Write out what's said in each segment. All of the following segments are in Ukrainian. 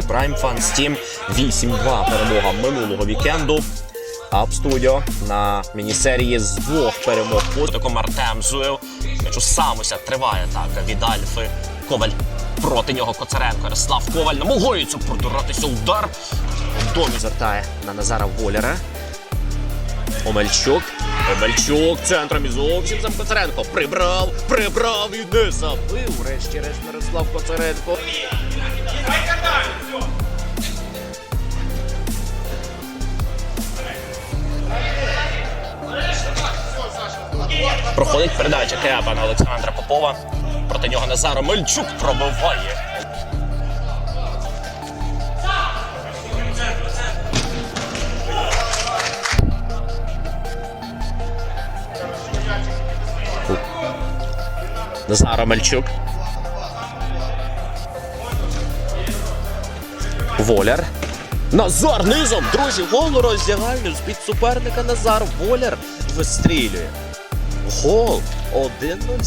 Prime Fan Steam 8-2 перемога минулого вікенду. Ап Студіо на міні-серії з двох перемог. Таком Артем Зуєв. М'ячу самуся триває атака від Альфи. Коваль проти нього Коцаренко. Ярослав Коваль намагається продиратися удар. Домі звертає на Назара Воляра. Омельчук. Омельчук центром і зовсім сам Коцаренко. Прибрав, прибрав і не забив. Врешті-решт Мирослав Коцаренко. Проходить передача Кепа на Олександра Попова. Проти нього Назар Омельчук пробиває. Назар Мельчук. Воляр. Назар низом! Друзі, гол роздягальню з-під суперника Назар Воляр вистрілює. Гол 1-0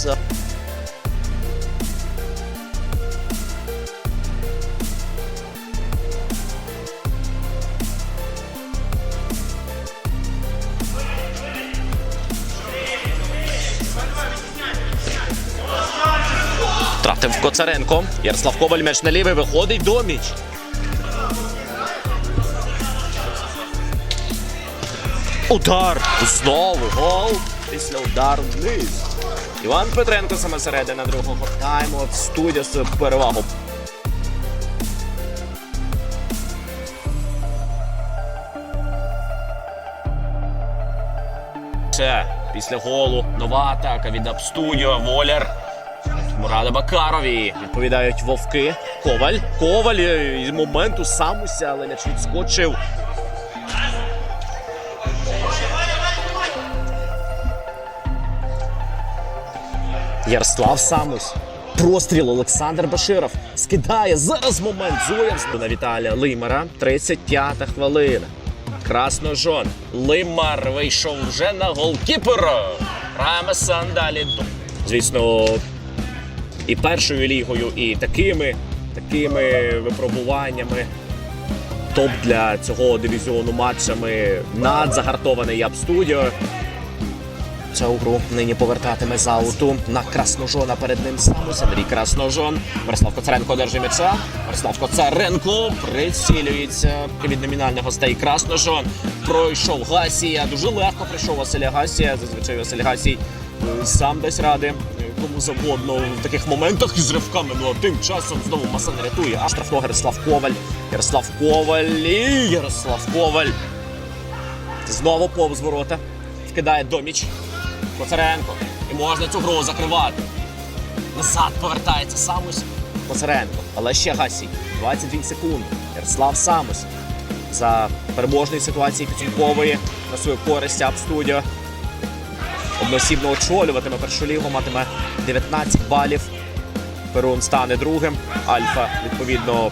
Коцаренко. Ярослав Коваль м'яч на лівий виходить доміч. Удар! Знову гол після удару вниз. Іван Петренко саме середина другого тайму в студію з. Це після голу нова атака від Апстудіо. Воляр. Мурада Бакарові. Відповідають вовки. Коваль. Коваль е, із моменту самуся, але м'яч відскочив. Ярослав Самус. Простріл Олександр Баширов скидає зараз момент Зоєв на Віталія Лимара. 35-та хвилина. Красножон. Лимар вийшов вже на голкіпера. Рамесан далі. Звісно, і першою лігою, і такими, такими випробуваннями. Топ для цього дивізіону матчами надзагартований Яб Студіо. Цю гру нині повертатиме з ауту на Красножона. Перед ним Самус Андрій Красножон. Мирослав Коцаренко одержує м'яча. Мирослав Коцаренко прицілюється від номінального гостей Красножон. Пройшов Гасія. Дуже легко прийшов Василя Гасія. Зазвичай Василь Гасій сам дасть ради кому завгодно в таких моментах із ривками. Ну а тим часом знову Масан рятує. А штрафного Ярослав Коваль. Ярослав Коваль і Ярослав Коваль. Знову повз ворота. Вкидає доміч. Коцаренко. І можна цю гру закривати. Назад повертається Самус. Коцаренко. Але ще Гасій. 22 секунди. Ярослав Самус. За переможної ситуації підсумкової на свою користь Ап Студіо. Одноосібно очолюватиме першу лігу, матиме 19 балів. Перун стане другим. Альфа, відповідно,